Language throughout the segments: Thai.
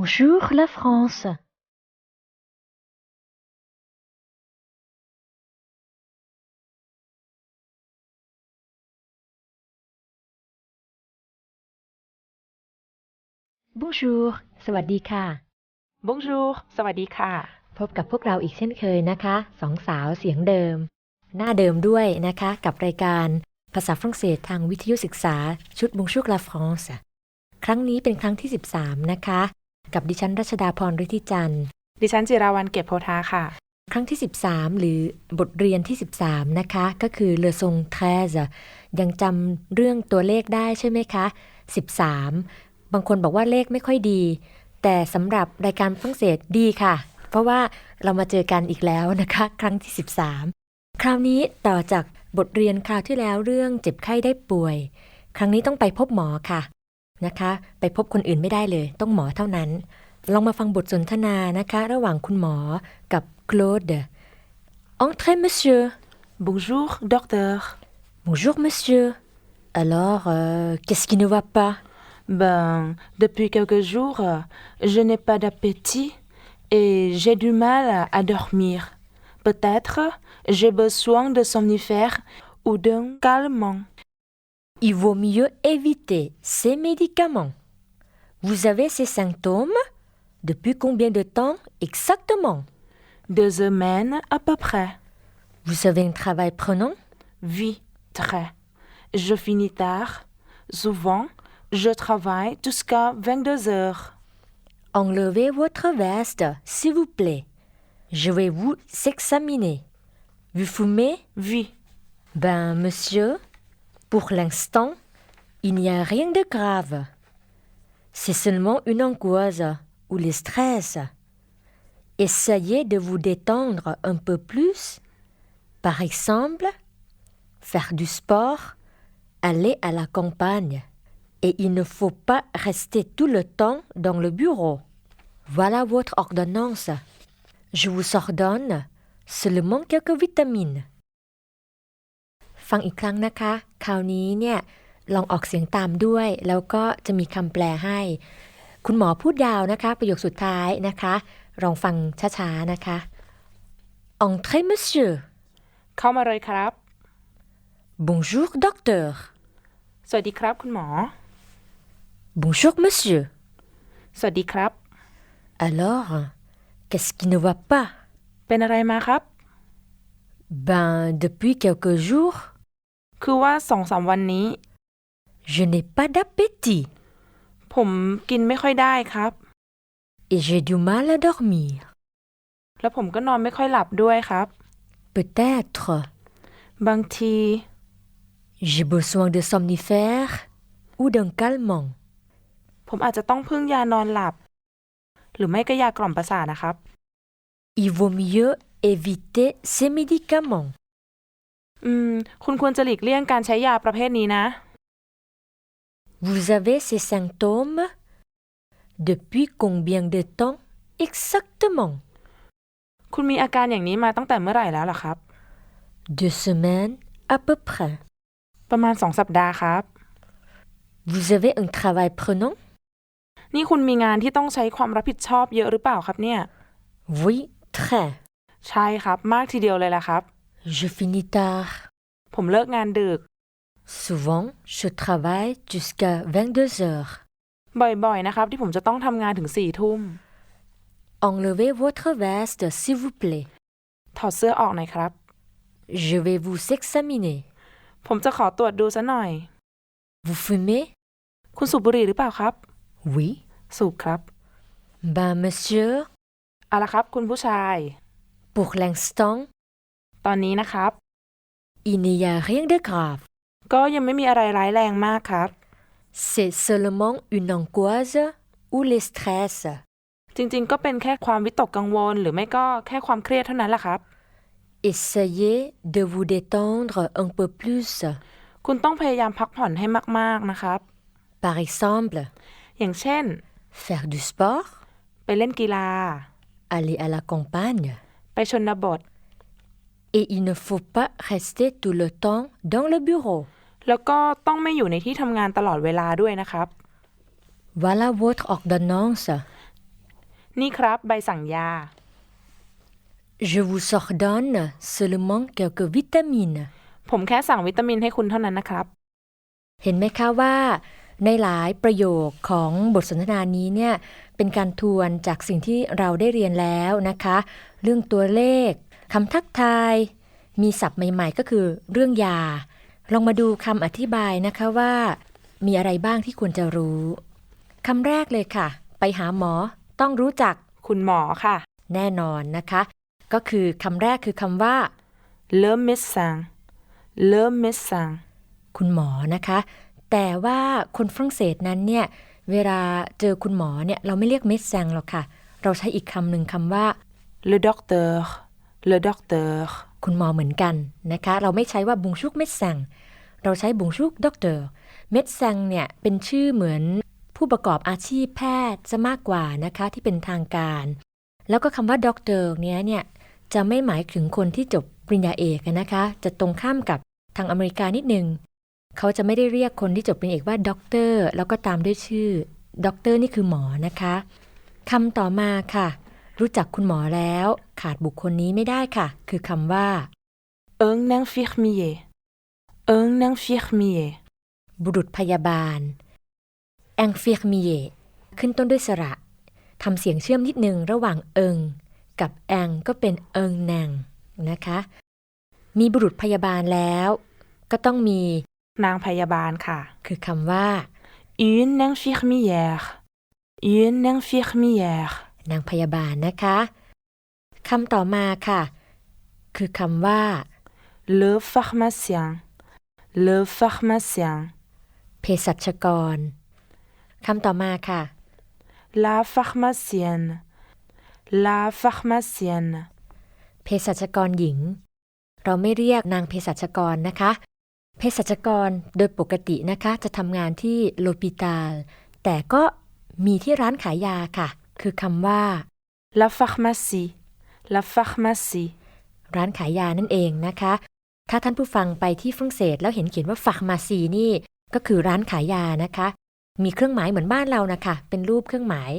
Bonjour la France. Bonjour สวัสดีค่ะ Bonjour สวัสดีค่ะ พบกับพวกเราอีกเช่นเคยนะคะสองสาวเสียงเดิม หน้าเดิมด้วยนะคะ กับรายการภาษาฝรั่งเศสทางวิทยุศึกษาชุด Bonjour la France ครั้งนี้เป็นครั้งที่ 13 นะคะ กับดิฉันรัชดาพรฤทธิจันทร์ ดิฉันจิราวันเก็บโพธาค่ะ ครั้งที่ 13 หรือบทเรียนที่ 13 นะคะ ก็คือเลอซงแทรยังจำเรื่องตัวเลขได้ใช่ไหมคะ 13 บางคนบอกว่าเลขไม่ค่อยดี แต่สำหรับรายการฝรั่งเศสดีค่ะ เพราะว่าเรามาเจอกันอีกแล้วนะคะ ครั้งที่ 13 คราวนี้ต่อจากบทเรียนคราวที่แล้วเรื่องเจ็บไข้ได้ป่วย ครั้งนี้ต้องไปพบหมอค่ะ นะคะ ไปพบคนอื่นไม่ได้เลย ต้องหมอเท่านั้น ลองมาฟังบทสนทนานะคะ ระหว่างคุณหมอกับโคลด Entrez monsieur Bonjour docteur Bonjour monsieur Alors euh, qu'est-ce qui ne va pas Ben depuis quelques jours je n'ai pas d'appétit et j'ai du mal à dormir peut-être j'ai besoin de somnifères ou d'un calmant Il vaut mieux éviter ces médicaments. Vous avez ces symptômes Depuis combien de temps exactement? Deux semaines à peu près. Vous avez un travail prenant? Oui très. Je finis tard. Souvent je travaille jusqu'à 22 heures. Enlevez votre veste, s'il vous plaît. Je vais vous examiner. Vous fumez? Oui. Ben, monsieur, pour l'instant, il n'y a rien de grave. C'est seulement une angoisse ou le stress. Essayez de vous détendre un peu plus. Par exemple, faire du sport, aller à la campagne. Et il ne faut pas rester tout le temps dans le bureau. Voilà votre ordonnance. Je vous ordonne seulement quelques vitamines. ฟังอีกครั้งนะคะ คราวนี้เนี่ยลองออกเสียงตามด้วย แล้วก็จะมีคำแปลให้ คุณหมอพูดยาวนะคะ ประโยคสุดท้ายนะคะ ลองฟังช้าๆนะคะ Entrez monsieur เข้ามาเลยครับ Bonjour docteur สวัสดีครับคุณหมอ Bonjour monsieur สวัสดีครับ Alors qu'est-ce qui ne va pas เป็นอะไรมาครับ Ben depuis quelques jours คือว่าสองสามวันนี้ je n'ai pas d'appétit ผมกินไม่ค่อยได้ครับ et j'ai du mal à dormir แล้วผมก็นอนไม่ค่อยหลับด้วยครับ Peut-être บางที j'ai besoin de somnifères ou d'un calmant ผมอาจจะต้องพึ่งยานอนหลับ หรือไม่ก็ยากล่อมประสาทนะครับ Il vaut mieux éviter ces médicaments. อืม คุณควรจะหลีกเลี่ยงการใช้ยาประเภทนี้นะ Vous avez ces symptômes depuis combien de temps exactement คุณมีอาการอย่างนี้มาตั้งแต่เมื่อไหร่แล้วล่ะครับ Deux semaines à peu près. ประมาณสองสัปดาห์ครับ Vous avez un travail prenant นี่คุณมีงานที่ต้องใช้ความรับผิดชอบเยอะหรือเปล่าครับเนี่ย Oui, très. ใช่ครับ มากทีเดียวเลยล่ะครับ Je finis tard. ผมเลิกงานดึก Souvent, je travaille jusqu'à 22 heures. บ่อยๆ นะครับ ที่ผมจะต้องทำงานถึงสี่ทุ่ม Enlevez votre veste, s'il vous plaît. ถอดเสื้อออกหน่อยครับ Je vais vous examiner. ผมจะขอตรวจดูซะหน่อย Vous fumez คุณสูบบุหรี่หรือเปล่าครับ Oui. สูบครับ Ben, monsieur, เอาละครับ คุณผู้ชาย pour l'instant, ตอนนี้นะครับ il n'y a rien de grave. ก็ยังไม่มีอะไรร้ายแรงมากครับ C'est seulement une angoisse ou le stress. จริงๆ ก็เป็นแค่ความวิตกกังวล หรือไม่ก็แค่ความเครียดเท่านั้นแหละครับ Essayez de vous détendre un peu plus. คุณต้องพยายามพักผ่อนให้มากๆนะครับ Par exemple, อย่างเช่น faire du sport, ไปเล่นกีฬา aller à la campagne. ไปชนบท Et il ne faut pas rester tout le temps dans le bureau. แล้วก็ต้องไม่อยู่ในที่ทำงานตลอดเวลาด้วยนะครับ Voilà votre ordonnance. นี่ครับใบสั่งยา Je vous ordonne seulement quelques vitamines. ผมแค่สั่งวิตามินให้คุณเท่านั้นนะครับ เห็นไหมคะว่า ในหลายประโยคของบทสนทนานี้เนี่ยเป็นการทวนจากสิ่งที่เราได้เรียนแล้วนะคะ เรื่องตัวเลข คำทักทาย มีศัพท์ใหม่ๆ ก็คือเรื่องยา ลองมาดูคำอธิบายนะคะว่า มีอะไรบ้างที่ควรจะรู้คำแรกเลยค่ะ ไปหาหมอต้องรู้จักคุณหมอค่ะ แน่นอนนะคะ ก็คือคำแรกคือคำว่า le médecin le médecin คุณหมอนะคะ แต่ว่าคนฝรั่งเศสนั้นเนี่ย เวลาเจอคุณหมอเนี่ย เราไม่เรียกเมดแซงหรอกค่ะ เราใช้อีกคำหนึ่งคำว่า le docteur le docteur คุณหมอเหมือนกันนะคะ เราไม่ใช้ว่าบุงชุกเม็ดแซงเราใช้บุงชุกด็อกเตอร์เม็ดแซงเนี่ยเป็นชื่อเหมือนผู้ประกอบอาชีพแพทย์จะมากกว่านะคะที่เป็นทางการ แล้วก็คำว่าด็อกเตอร์เนี้ยเนี่ยจะไม่หมายถึงคนที่จบปริญญาเอกนะคะ จะตรงข้ามกับทางอเมริกานิดนึง เขาจะไม่ได้เรียกคนที่จบปริญญาเอกว่าด็อกเตอร์แล้วก็ตามด้วยชื่อด็อกเตอร์นี่คือหมอนะคะคำต่อมาค่ะ รู้จักคุณหมอแล้ว ขาดบุคคลนี้ไม่ได้ค่ะ คือคำว่า un infirmier un infirmier บุรุษพยาบาล infirmier ขึ้นต้นด้วยสระทำเสียงเชื่อมนิดนึงระหว่างเอิง กับแองก็เป็นเอิงแนงนะคะ มีบุรุษพยาบาลแล้ว ก็ต้องมีนางพยาบาลค่ะ คือคำว่า une infirmière une infirmière นางพยาบาลนะคะคำต่อมาค่ะ คือคำว่า le pharmacien le pharmacien เภสัชกรคำต่อมาค่ะ la pharmacienne la pharmacienne เภสัชกรหญิง เราไม่เรียกนางเภสัชกรนะคะเภสัชกรโดยปกตินะคะ จะทำงานที่โลปิตาลแต่ก็มีที่ร้านขายยาค่ะ คือคำว่า la pharmacie la pharmacie ร้านขายยานั่นเองนะคะ ถ้าท่านผู้ฟังไปที่ฝรั่งเศส แล้วเห็นเขียนว่าฟาร์มาซีนี่ ก็คือร้านขายยานะคะ มีเครื่องหมายเหมือนบ้านเรานะคะ เป็นรูปเครื่องหมาย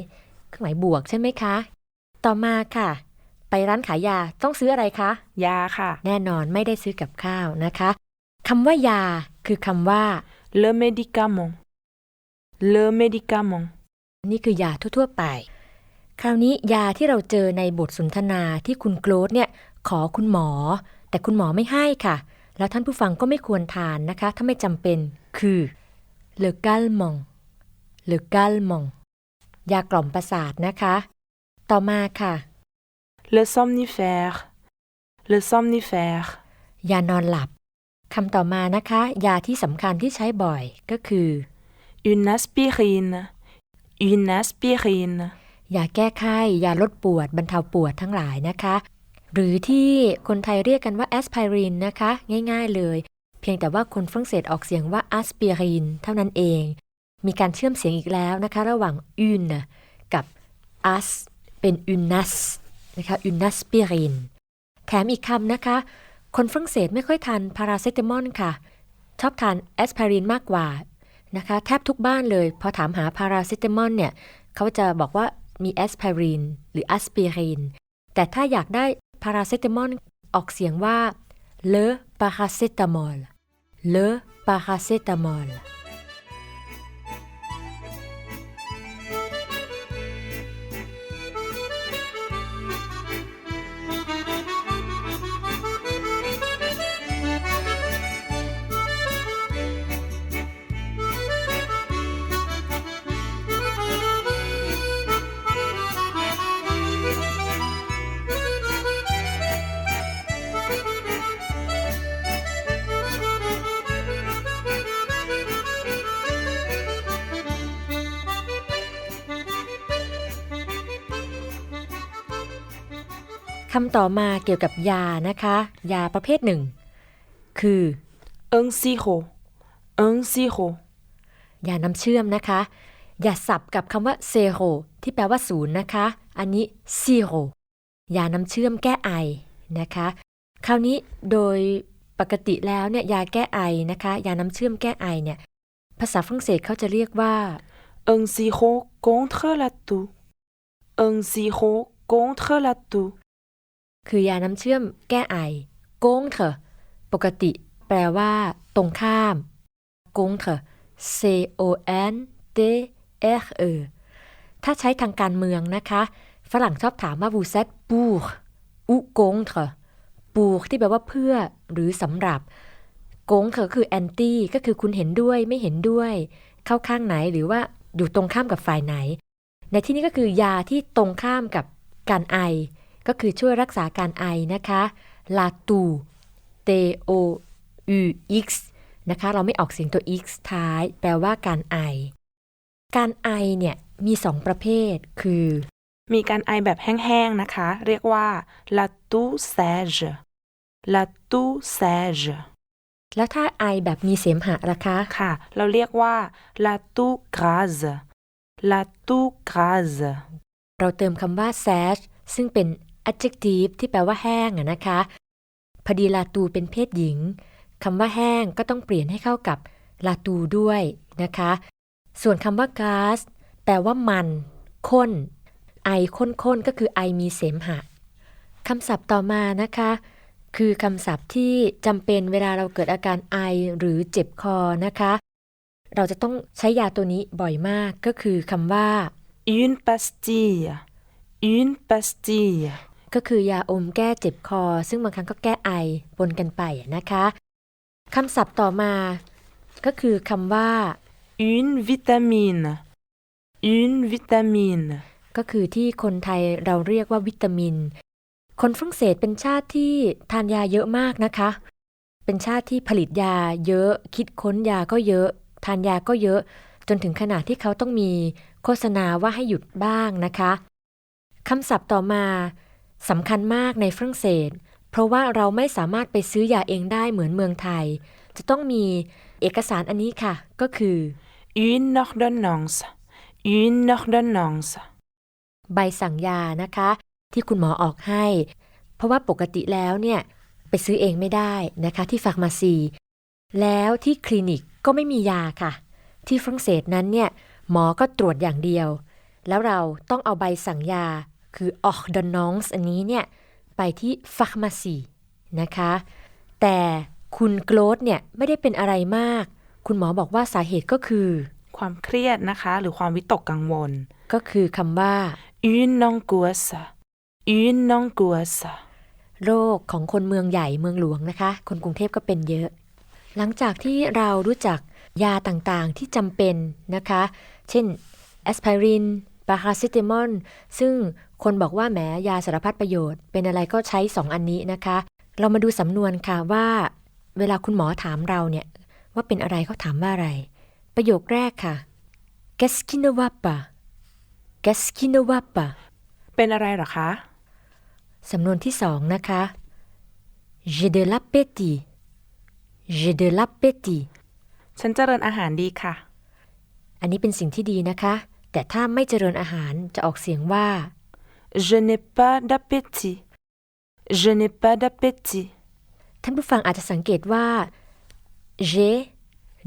เครื่องหมายบวกใช่ไหมคะ ต่อมาค่ะ ไปร้านขายยาต้องซื้ออะไรคะ ยาค่ะ แน่นอนไม่ได้ซื้อกับข้าวนะคะคำว่ายา คือคำว่า le médicament le médicament นี่คือยาทั่วๆไป คราวนี้ยาที่เราเจอในบทสนทนาที่คุณโกรธเนี่ยขอคุณหมอ แต่คุณหมอไม่ให้ค่ะ แล้วท่านผู้ฟังก็ไม่ควรทานนะคะ ถ้าไม่จำเป็นคือ le calmant le calmant ยากล่อมประสาทนะคะ ต่อมาค่ะ le somnifère le somnifère ยานอนหลับคำต่อมานะคะ ยาที่สำคัญที่ใช้บ่อยก็คือ une aspirine une aspirine ยาแก้ไข้ยาลดปวดบรรเทาปวดทั้งหลายนะคะ หรือที่คนไทยเรียกกันว่าแอสไพรินนะคะ ง่ายๆเลย เพียงแต่ว่าคนฝรั่งเศสออกเสียงว่าอสเปียรินเท่านั้นเอง มีการเชื่อมเสียงอีกแล้วนะคะ ระหว่างอุนกับอัสเป็นอุนัสนะคะอุนัสเปียรินแถมอีกคำนะคะ คนฝรั่งเศสไม่ค่อยทานพาราเซตามอลค่ะ ชอบทานแอสไพรินมากกว่านะคะ แทบทุกบ้านเลย พอถามหาพาราเซตามอลเนี่ย เขาจะบอกว่า มีแอสไพรินหรือแอสปิริน แต่ถ้าอยากได้พาราเซตามอลออกเสียงว่า le paracétamol le paracétamol คำต่อมาเกี่ยวกับยานะคะ ยาประเภทหนึ่ง คือ un sirop, un sirop, ยาน้ำเชื่อมนะคะ อย่าสับกับคำว่าเซโรที่แปลว่าศูนย์นะคะ อันนี้ซีโรยาน้ำเชื่อมแก้ไอนะคะ คราวนี้โดยปกติแล้วเนี่ยยาแก้ไอนะคะ ยาน้ำเชื่อมแก้ไอเนี่ย ภาษาฝรั่งเศสเขาจะเรียกว่า un sirop contre la toux, un sirop contre la toux, คือยาน้ำเชื่อมแก้ไอโกงเถอะปกติแปลว่า ตรงข้ามโกงเถอะ C O N T R E ถ้าใช้ทางการเมืองนะคะ ฝรั่งชอบถามว่า vous êtes pour ou contre pour ที่แปลว่าเพื่อหรือสำหรับโกงเถอะคือ anti ก็คือคุณเห็นด้วยไม่เห็นด้วย เข้าข้างไหนหรือว่าอยู่ตรงข้ามกับฝ่ายไหน ในที่นี้ก็คือยาที่ตรงข้ามกับการไอ ก็คือช่วยรักษาการไอนะคะลาตู T O U X นะคะ เราไม่ออกเสียงตัว X ท้าย แปลว่าการไอ การไอเนี่ยมีสองประเภท คือ มีการไอแบบแห้งๆนะคะ เรียกว่า la toux sèche, la toux sèche แล้วถ้าไอแบบมีเสมหะล่ะคะ ค่ะ เราเรียกว่า la toux grasse, la toux grasse เราเติมคำว่า sash ซึ่งเป็น adjective ที่แปลว่าแห้งอะนะคะ พอดีลาตูเป็นเพศหญิงคำว่าแห้งก็ต้องเปลี่ยนให้เข้ากับลาตูด้วยนะคะ ส่วนคำว่า gas แปลว่ามันข้น ไอข้นๆก็คือไอมีเสมหะคำศัพท์ต่อมานะคะ คือคำศัพท์ที่จำเป็นเวลาเราเกิดอาการไอหรือเจ็บคอนะคะ เราจะต้องใช้ยาตัวนี้บ่อยมากก็คือคำว่า une pastille, une pastille ก็คือยาอมแก้เจ็บคอ ซึ่งบางครั้งก็แก้ไอปนกันไปอะนะคะคำศัพท์ต่อมา ก็คือคำว่า une vitamine, une vitamine ก็คือที่คนไทยเราเรียกว่าวิตามิน คนฝรั่งเศสเป็นชาติที่ทานยาเยอะมากนะคะ เป็นชาติที่ผลิตยาเยอะ คิดค้นยาก็เยอะ ทานยาก็เยอะ จนถึงขนาดที่เขาต้องมีโฆษณาว่าให้หยุดบ้างนะคะคำศัพท์ต่อมา สำคัญมากในฝรั่งเศส เพราะว่าเราไม่สามารถไปซื้อยาเองได้เหมือนเมืองไทย จะต้องมีเอกสารอันนี้ค่ะ ก็คือ une ordonnance, une ordonnance ใบสั่งยานะคะ ที่คุณหมอออกให้ เพราะว่าปกติแล้วเนี่ยไปซื้อเองไม่ได้นะคะที่ฟาร์มาซี แล้วที่คลินิกก็ไม่มียาค่ะ ที่ฝรั่งเศสนั้นเนี่ยหมอก็ตรวจอย่างเดียว แล้วเราต้องเอาใบสั่งยา คือ ordonnance อันนี้เนี่ย ไปที่ฟาร์มาซีนะคะ แต่คุณโกลดเนี่ยไม่ได้เป็นอะไรมาก คุณหมอบอกว่าสาเหตุก็คือ ความเครียดนะคะ หรือความวิตกกังวล ก็คือคำว่า une angoisse, une angoisse โรคของคนเมืองใหญ่เมืองหลวงนะคะ คนกรุงเทพก็เป็นเยอะ หลังจากที่เรารู้จักยาต่างๆที่จำเป็นนะคะ เช่นแอสไพรินปาราซิตามอลซึ่ง คนบอกว่าแหมยาสารพัดประโยชน์ เป็นอะไรก็ใช้2อันนี้นะคะ เรามาดูสำนวนค่ะว่า เวลาคุณหมอถามเราเนี่ย ว่าเป็นอะไรเขาถามว่าอะไร ประโยคแรกค่ะ Qu'est-ce qui ne va pas Qu'est-ce qui ne va pas เป็นอะไรเหรอคะสำนวนที่สองนะคะ J'ai de l'appétit J'ai de l'appétit ฉันเจริญอาหารดีค่ะ อันนี้เป็นสิ่งที่ดีนะคะ แต่ถ้าไม่เจริญอาหารจะออกเสียงว่า je n'ai pas d'appétit, je n'ai pas d'appétit ท่านผู้ฟังอาจจะสังเกตว่า j'ai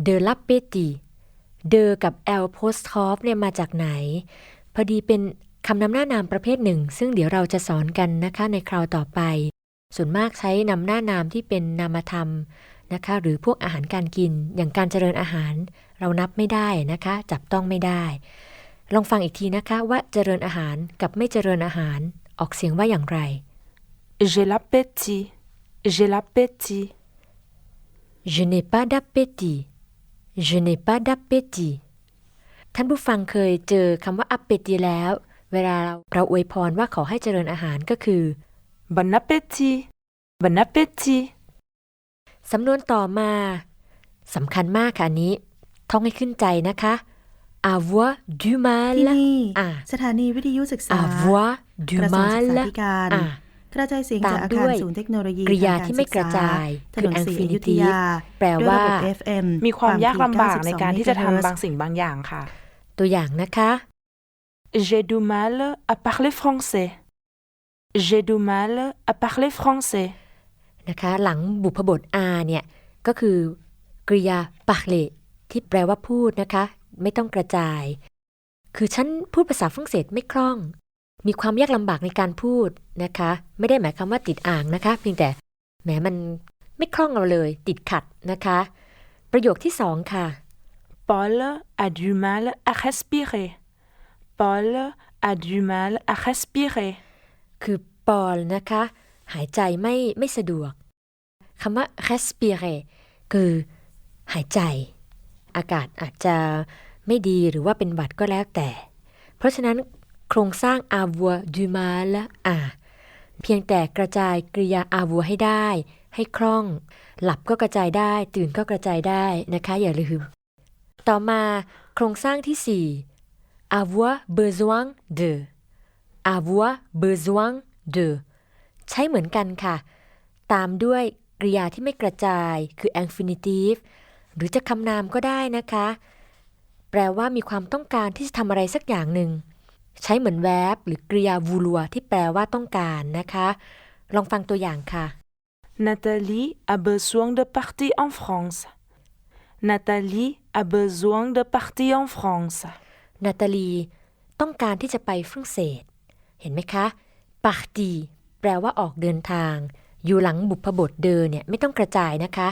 de l'appétit de กับ l apostrophe เนี่ยมาจากไหน พอดีเป็นคำนำหน้านามประเภทหนึ่ง ซึ่งเดี๋ยวเราจะสอนกันนะคะในคราวต่อไป ส่วนมากใช้นำหน้านามที่เป็นนามธรรมนะคะ หรือพวกอาหารการกินอย่างการเจริญอาหาร เรานับไม่ได้นะคะ จับต้องไม่ได้ ลองฟังอีกทีนะคะว่าเจริญอาหารกับไม่เจริญอาหารออกเสียงว่าอย่างไร j'ai l'appétit, j'ai l'appétit Je n'ai pas d'appétit Je n'ai pas d'appétit ท่านผู้ฟังเคยเจอคำว่า appétit แล้ว เวลาเราอวยพรว่าขอให้เจริญอาหารก็คือ bon appétit, bon appétit สำนวนต่อมาสำคัญมากค่ะอันนี้ ท่องให้ขึ้นใจนะคะ avoir du ที่ mal นี่อะสถานีวิทยุศึกษา avoir du กระทรวงศึก mal ษาธิการอะกระจายเสียงจากอาตามด้คารวยศูนย์เทคโนโลยีกริยาทงที่ไม่กระจายถนนคือศรีอยุธ infinitive ยา แปลด้วยว่าระบบ FM มีความยากลำบากถี่ในการที่จะทำ92บางสิ่งบางอย่างค่ะ ตัวอย่างนะคะ J'ai du mal à parler français. J'ai du mal à parler français. นะคะ หลังบุพบท r เนี่ย ก็คือกริยา parler ที่แปลว่าพูดนะคะ ไม่ต้องกระจาย คือฉันพูดภาษาฝรั่งเศสไม่คล่อง มีความยากลำบากในการพูดนะคะ ไม่ได้หมายความว่าติดอ่างนะคะ เพียงแต่แหมมันไม่คล่องเราเลย ติดขัดนะคะ ประโยคที่สองค่ะ Paul a du mal à respirer. Paul a du mal à respirer. คือปอลนะคะ หายใจไม่ไม่สะดวกคำว่า respirer คือ หายใจ อากาศอาจจะไม่ดีหรือว่าเป็นหวัดก็แล้วแต่ เพราะฉะนั้นโครงสร้าง avoir du mal à เพียงแต่กระจายกริยา avoir ให้ได้ ให้คล่อง หลับก็กระจายได้ ตื่นก็กระจายได้นะคะ อย่าลืม ต่อมาโครงสร้างที่ 4 avoir besoin de avoir besoin de ใช้เหมือนกันค่ะ ตามด้วยกริยาที่ไม่กระจายคือ infinitive หรือจะคำนามก็ได้นะคะ แปลว่ามีความต้องการที่จะทำอะไรสักอย่างหนึ่ง ใช้เหมือน verb หรือกริยา vouloir ที่แปลว่าต้องการนะคะ ลองฟังตัวอย่างค่ะ Nathalie a besoin de partir en France. Nathalie a besoin de partir en France. นาตาลีต้องการที่จะไปฝรั่งเศส เห็นไหมคะ parti แปลว่าออกเดินทาง อยู่หลังบุพบทเดินเนี่ยไม่ต้องกระจายนะคะ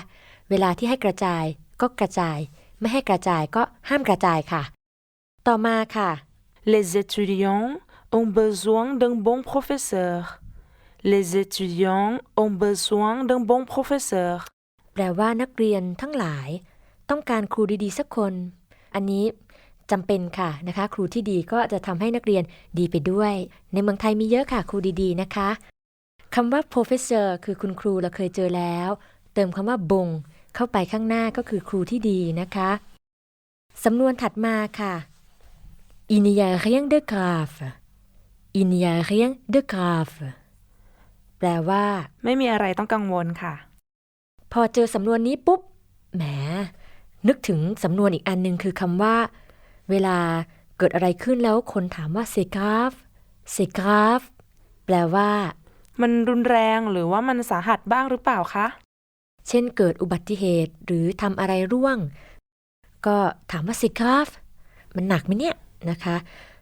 เวลาที่ให้กระจาย ก็กระจาย ไม่ให้กระจายก็ห้ามกระจายค่ะ ต่อมาค่ะ Les étudiants ont besoin d'un bon professeur. Les étudiants ont besoin d'un bon professeur. แปลว่านักเรียนทั้งหลาย ต้องการครูดีๆสักคน อันนี้จำเป็นค่ะนะคะ ครูที่ดีก็จะทำให้นักเรียนดีไปด้วย ในเมืองไทยมีเยอะค่ะครูดีๆนะคะคำว่า professor คือคุณครูเราเคยเจอแล้ว เติมคำว่าบง เข้าไปข้างหน้าก็คือครูที่ดีนะคะ สำนวนถัดมาค่ะ il n'y a rien de grave il n'y a rien de grave แปลว่า ไม่มีอะไรต้องกังวลค่ะ พอเจอสำนวนนี้ปุ๊บ แหม นึกถึงสำนวนอีกอันหนึ่งคือคำว่า เวลาเกิดอะไรขึ้นแล้วคนถามว่า c'est grave c'est grave แปลว่า มันรุนแรงหรือว่ามันสาหัสบ้างหรือเปล่าคะ เช่นเกิดอุบัติเหตุหรือทำอะไรร่วง ก็ถามว่า c'est grave มันหนักไหมเนี่ยนะคะ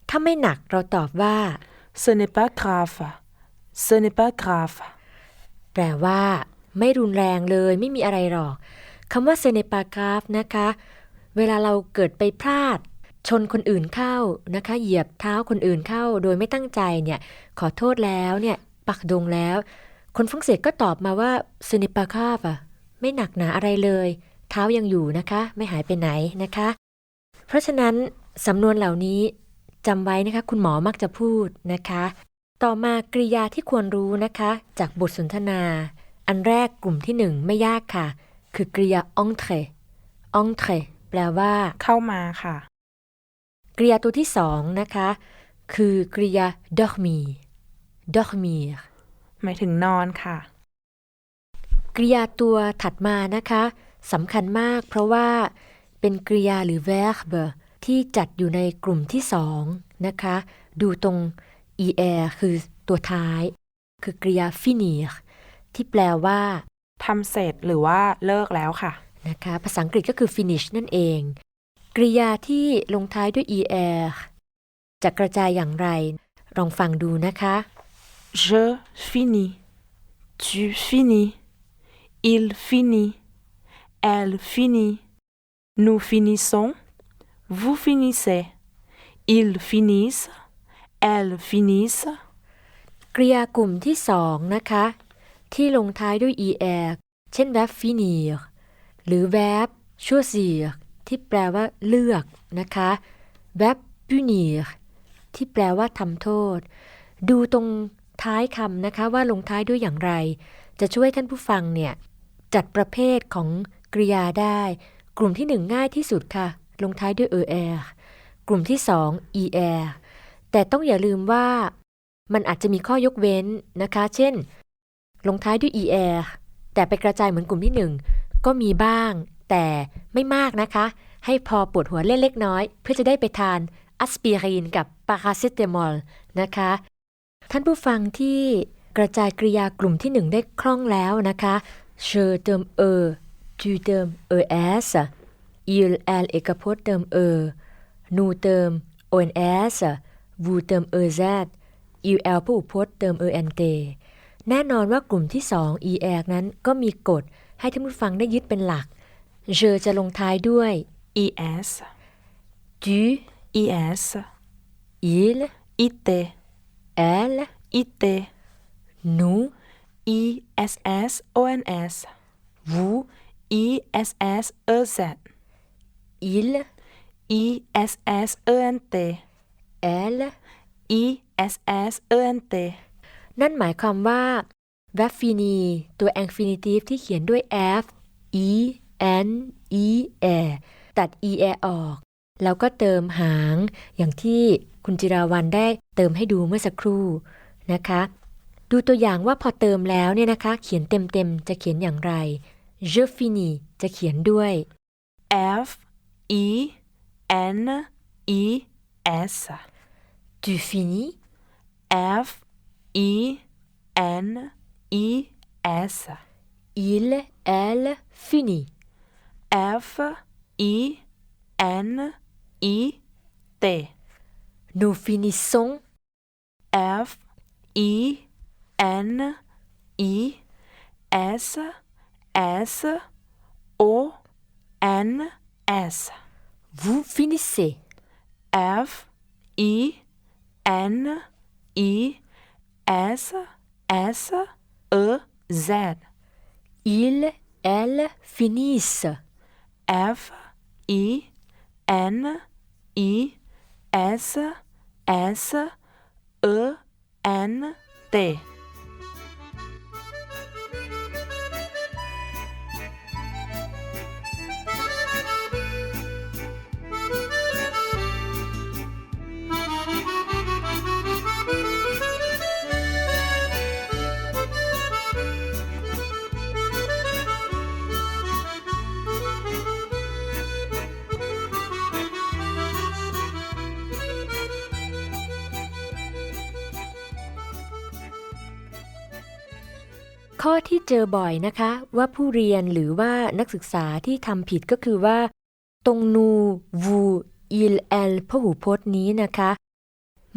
ถ้าไม่หนักเราตอบว่า Ce n'est pas grave. Ce n'est pas grave. แปลว่า ไม่รุนแรงเลยไม่มีอะไรหรอกคำว่าเซเนปากราฟนะคะ เวลาเราเกิดไปพลาด ชนคนอื่นเข้านะคะ เหยียบเท้าคนอื่นเข้า โดยไม่ตั้งใจเนี่ย ขอโทษแล้วเนี่ย ปักดงแล้ว คนฝรั่งเศสก็ตอบมาว่าเซเนปากราฟอะ ไม่หนักหนาอะไรเลย เท้ายังอยู่นะคะ ไม่หายไปไหนนะคะ เพราะฉะนั้นสำนวนเหล่านี้จำไว้นะคะ คุณหมอมักจะพูดนะคะ ต่อมากริยาที่ควรรู้นะคะ จากบทสนทนา อันแรกกลุ่มที่หนึ่งไม่ยากค่ะ คือกริยา entre entre แปลว่า เข้ามาค่ะ กริยาตัวที่สองนะคะ คือกริยา dormir dormir หมายถึงนอนค่ะ กริยาตัวถัดมานะคะสำคัญมากเพราะว่าเป็นกริยาหรือ verb ที่จัดอยู่ในกลุ่มที่สองนะคะ ดูตรง er คือตัวท้าย คือกริยา finir ที่แปลว่าทำเสร็จหรือว่าเลิกแล้วค่ะนะคะภาษาอังกฤษก็คือ finish นั่นเอง กริยาที่ลงท้ายด้วย er จะกระจายอย่างไร ลองฟังดูนะคะ Je finis. Tu finis. Il finit. Elle finit. Nous finissons. Vous finissez. Ils finissent. Elles finissent. กริยากลุ่มที่สองนะคะ ที่ลงท้ายด้วย er เช่น verb finir หรือ verb choisir ที่แปลว่าเลือกนะคะ verb punir ที่แปลว่าทำโทษ ดูตรงท้ายคำนะคะว่าลงท้ายด้วยอย่างไร จะช่วยท่านผู้ฟังเนี่ย จัดประเภทของกริยาได้ กลุ่มที่หนึ่งง่ายที่สุดค่ะ ลงท้ายด้วย er กลุ่มที่สอง er แต่ต้องอย่าลืมว่ามันอาจจะมีข้อยกเว้นนะคะ เช่น ลงท้ายด้วย er แต่ไปกระจายเหมือนกลุ่มที่หนึ่งก็มีบ้าง แต่ไม่มากนะคะ ให้พอปวดหัวเล็กน้อย เพื่อจะได้ไปทานอัสปิรินกับปาราเซตามอลนะคะ ท่านผู้ฟังที่กระจายกริยากลุ่มที่หนึ่งได้คล่องแล้วนะคะ je เติม e tu เติม es il elle เอกพจน์เติม e nous เติม ons vous เติม ez il elle ผู้พจน์เติม ent แน่นอนว่ากลุ่มที่ 2 er นั้นก็มีกฎให้ท่านผู้ฟังได้ยึดเป็นหลัก je จะลงท้ายด้วย es, tu is, il it, elle it, nous iss, ons, vous iss, ez, il iss, ent, l iss, ent, นั่นหมายความว่า verb fini ตัว infinitive ที่เขียนด้วย f e n e a ตัด e a ออก แล้วก็เติมหาง อย่างที่คุณจิราวันได้เติมให้ดูเมื่อสักครู่นะคะ ดูตัวอย่างว่าพอเติมแล้วเนี่ยนะคะ เขียนเต็มๆ จะเขียนอย่างไร je finis จะเขียนด้วย f, i, n, i, s, tu finis f, i, n, i, s, il elle finit f, i, n, i, t, nous finissons f, i, n, i, s, s, o, n, s, vous finissez. F, i, n, i, s, s, e, z, il elle finissent. F, i, n, i, s, s, e, n, t. ข้อที่เจอบ่อยนะคะ ว่าผู้เรียนหรือว่านักศึกษาที่ทำผิดก็คือว่า ตรงนู vu il elle พหูพจน์นี้นะคะ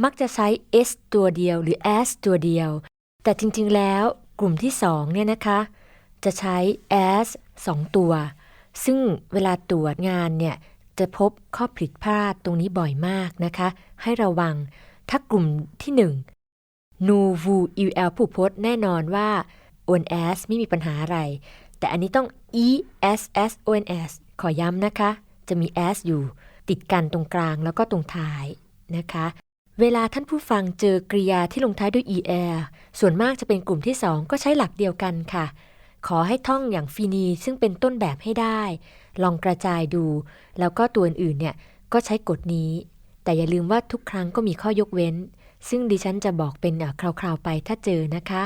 มักจะใช้ s ตัวเดียวหรือ s ตัวเดียว แต่จริงๆแล้วกลุ่มที่สองเนี่ยนะคะ จะใช้ s สองตัว ซึ่งเวลาตรวจงานเนี่ย จะพบข้อผิดพลาดตรงนี้บ่อยมากนะคะ ให้ระวังถ้ากลุ่มที่หนึ่งนูวูอิลผู้พจน์แน่นอนว่า on s ไม่มีปัญหาอะไร แต่อันนี้ต้อง e s s o n s ขอย้ำนะคะ จะมี s อยู่ติดกันตรงกลางแล้วก็ตรงท้ายนะคะ เวลาท่านผู้ฟังเจอกริยาที่ลงท้ายด้วย er ส่วนมากจะเป็นกลุ่มที่ 2 ก็ใช้หลักเดียวกันค่ะ ขอให้ท่องอย่างฟินีซึ่งเป็นต้นแบบให้ได้ ลองกระจายดู แล้วก็ตัวอื่นๆเนี่ยก็ใช้กฎนี้ แต่อย่าลืมว่าทุกครั้งก็มีข้อยกเว้น ซึ่งดิฉันจะบอกเป็นคราวๆไปถ้าเจอนะคะ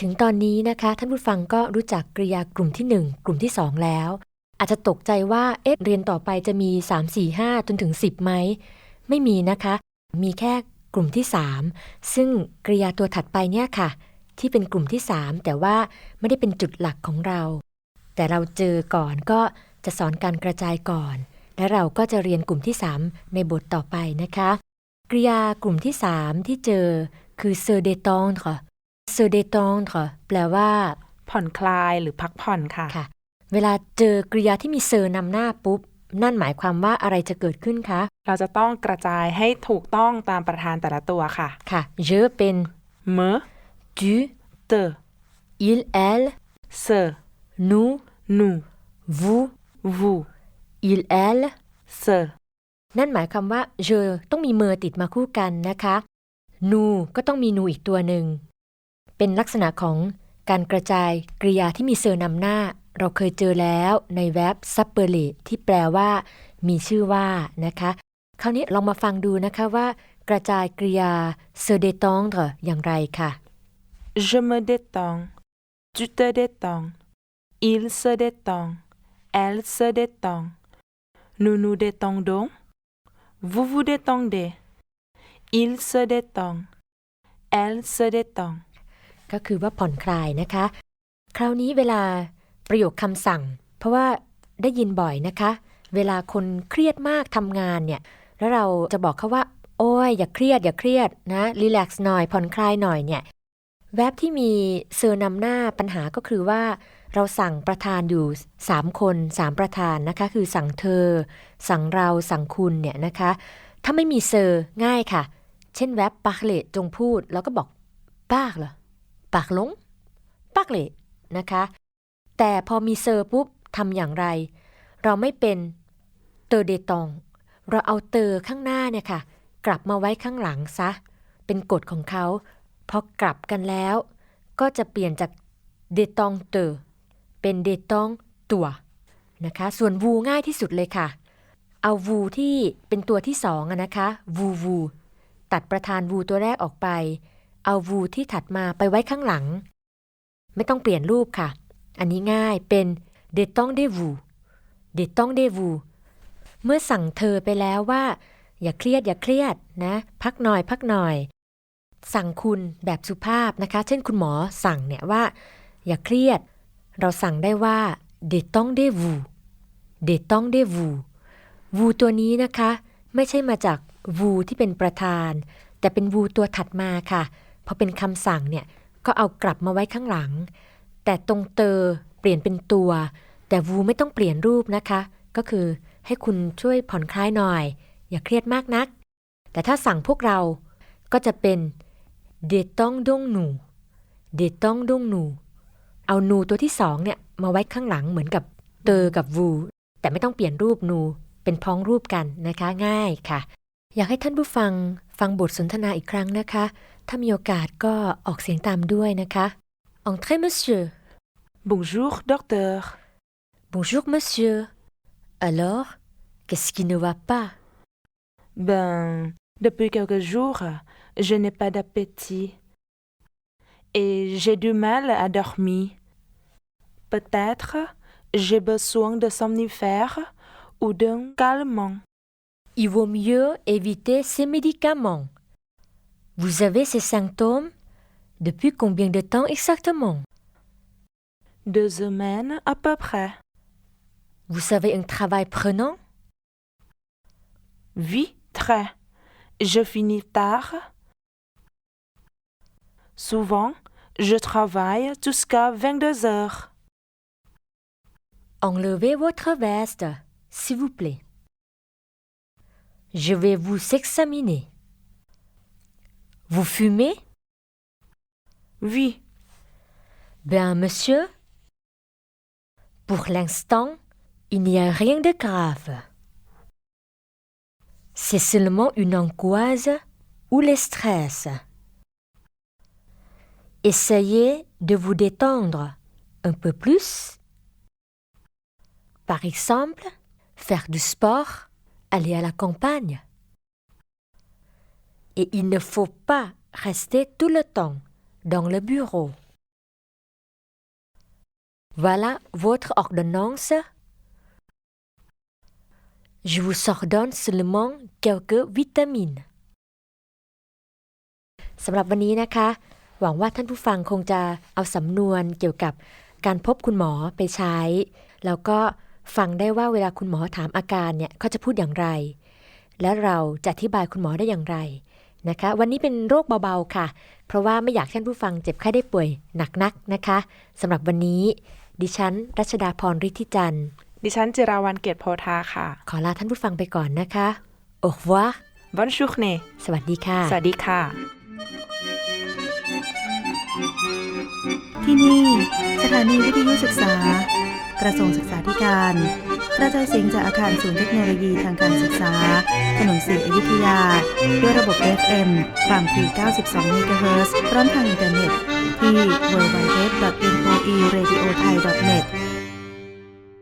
ถึงตอนนี้นะคะ ท่านผู้ฟังก็รู้จักกริยากลุ่มที่ 1 กลุ่มที่ 2 แล้ว อาจจะตกใจว่าเอ๊ะเรียนต่อไปจะมี 3 4 5 จนถึง 10ไหม ไม่มีนะคะ มีแค่กลุ่มที่ 3 ซึ่งกริยาตัวถัดไปเนี่ยค่ะ ที่เป็นกลุ่มที่ 3 แต่ว่าไม่ได้เป็นจุดหลักของเรา แต่เราเจอก่อนก็จะสอนการกระจายก่อน และเราก็จะเรียนกลุ่มที่ 3 ในบทต่อไปนะคะกริยากลุ่มที่ 3 ที่เจอคือ se détendre se détendre แปลว่า ผ่อนคลายหรือพักผ่อนค่ะค่ะ เวลาเจอกริยาที่มีเซอร์นำหน้าปุ๊บ นั่นหมายความว่าอะไรจะเกิดขึ้นคะ เราจะต้องกระจายให้ถูกต้องตามประธานแต่ละตัวค่ะ ค่ะ je เป็น me, tu te, il elle se, nous nous, vous vous, il elle se, นั่นหมายความว่า je ต้องมีเมอติดมาคู่กันนะคะ nous ก็ต้องมี nous อีกตัวหนึ่ง เป็นลักษณะของการกระจายกริยาที่มีเซอร์นำหน้า เราเคยเจอแล้วในเว็บ s u p p e r l e ที่แปลว่า มีชื่อว่านะคะ คราวนี้ลองมาฟังดูนะคะว่า กระจายกริยา se détendre อย่างไรค่ะ Je me détends. Tu te détends. Il se détend. Elle se détend. Nous nous détendons. Vous vous détendez. Il se détend. Elle se détend. ก็คือว่าผ่อนคลายนะคะ คราวนี้เวลาประโยคคำสั่ง เพราะว่าได้ยินบ่อยนะคะ เวลาคนเครียดมากทำงานเนี่ย แล้วเราจะบอกเขาว่า โอ้ยอย่าเครียดอย่าเครียดนะรีแลกซ์หน่อยผ่อนคลายหน่อยเนี่ยแวบที่มีเซอร์นำหน้าปัญหาก็คือว่า เราสั่งประธานอยู่ 3 คน 3 ประธานนะคะ คือสั่งเธอ สั่งเราสั่งคุณเนี่ยนะคะ ถ้าไม่มีเซอร์ง่ายค่ะ เช่นแวบปาเลตจงพูด แล้วก็บอกปาเหรอ ปากหลงปากเละนะคะ แต่พอมีเซอร์ปุ๊บทำอย่างไร เราไม่เป็นเตอเดตอง เราเอาเตอข้างหน้าเนี่ยค่ะ กลับมาไว้ข้างหลังซะ เป็นกฎของเขา พอกลับกันแล้ว ก็จะเปลี่ยนจากเดตองเตอเป็นเดตองตัวนะคะ ส่วนวูง่ายที่สุดเลยค่ะ เอาวูที่เป็นตัวที่สองนะคะวูวูตัดประธานวูตัวแรกออกไป เอาวูที่ถัดมาไปไว้ข้างหลัง ไม่ต้องเปลี่ยนรูปค่ะ อันนี้ง่ายเป็น des temps de vous des temps de vous เมื่อสั่งเธอไปแล้วว่า อย่าเครียดอย่าเครียดนะ พักหน่อยพักหน่อย สั่งคุณแบบสุภาพนะคะ เช่นคุณหมอสั่งเนี่ยว่า อย่าเครียด เราสั่งได้ว่า des temps de vous des temps de vous vous ตัวนี้นะคะ ไม่ใช่มาจาก vous ที่เป็นประธาน แต่เป็น vous ตัวถัดมาค่ะ พอเป็นคำสั่งเนี่ยก็เอากลับมาไว้ข้างหลัง แต่ตรงเตอเปลี่ยนเป็นตัว แต่วูไม่ต้องเปลี่ยนรูปนะคะ ก็คือให้คุณช่วยผ่อนคลายหน่อย อย่าเครียดมากนัก แต่ถ้าสั่งพวกเราก็จะเป็นเดต้องดงหนูเดต้องดงหนู เอานูตัวที่สองเนี่ยมาไว้ข้างหลังเหมือนกับเตอกับวู แต่ไม่ต้องเปลี่ยนรูปนูเป็นพ้องรูปกันนะคะง่ายค่ะ อยากให้ท่านผู้ฟังฟังบทสนทนาอีกครั้งนะคะ ถ้ามีโอกาสก็ออกเสียงตามด้วยนะคะ Entrez monsieur Bonjour, docteur. Bonjour monsieur Alors Qu'est-ce qui ne va pas Ben, depuis quelques jours, je n'ai pas d'appétit. Et j'ai du mal à dormir. Peut-être j'ai besoin de somnifères ou d'un calmant. Il vaut mieux éviter ces médicaments. Vous avez ces symptômes? Depuis combien de temps exactement? Deux semaines à peu près. Vous avez un travail prenant? Oui, très. Je finis tard. Souvent, je travaille jusqu'à 22 heures. Enlevez votre veste, s'il vous plaît. Je vais vous examiner. Vous fumez? Oui, Ben, monsieur, pour l'instant, il n'y a rien de grave. C'est seulement une angoisse ou le stress. Essayez de vous détendre un peu plus. Par exemple, faire du sport, aller à la campagne. Et il ne faut pas rester tout le temps dans le bureau. Voilà votre ordonnance. Je vous ordonne seulement quelques vitamines. สำหรับวันนี้นะคะ หวังว่าท่านผู้ฟังคงจะเอาสำนวนเกี่ยวกับการพบคุณหมอไปใช้ แล้วก็ ฟังได้ว่าเวลาคุณหมอถามอาการเนี่ยเขาจะพูดอย่างไร และเราจะอธิบายคุณหมอได้อย่างไรนะคะ วันนี้เป็นโรคเบาๆค่ะ เพราะว่าไม่อยากให้ท่านผู้ฟังเจ็บไข้ได้ป่วยหนักนักนะคะสำหรับวันนี้ ดิฉัน รัชดาพรฤทธิจันทร์ ดิฉันจิราวันเกตโพธาค่ะ ขอลาท่านผู้ฟังไปก่อนนะคะ au revoir Bonne journée สวัสดีค่ะ สวัสดีค่ะ ที่นี่ สถานีวิทยุศึกษา กระทรวงศึกษาธิการ กระจายเสียงจากอาคารศูนย์เทคโนโลยีทางการศึกษา ถนนสีอยุธยา ด้วยระบบ FM ความถี่ 92 เมกะเฮิรตซ์พร้อมทางอินเทอร์เน็ตที่ www.moeradiothai.net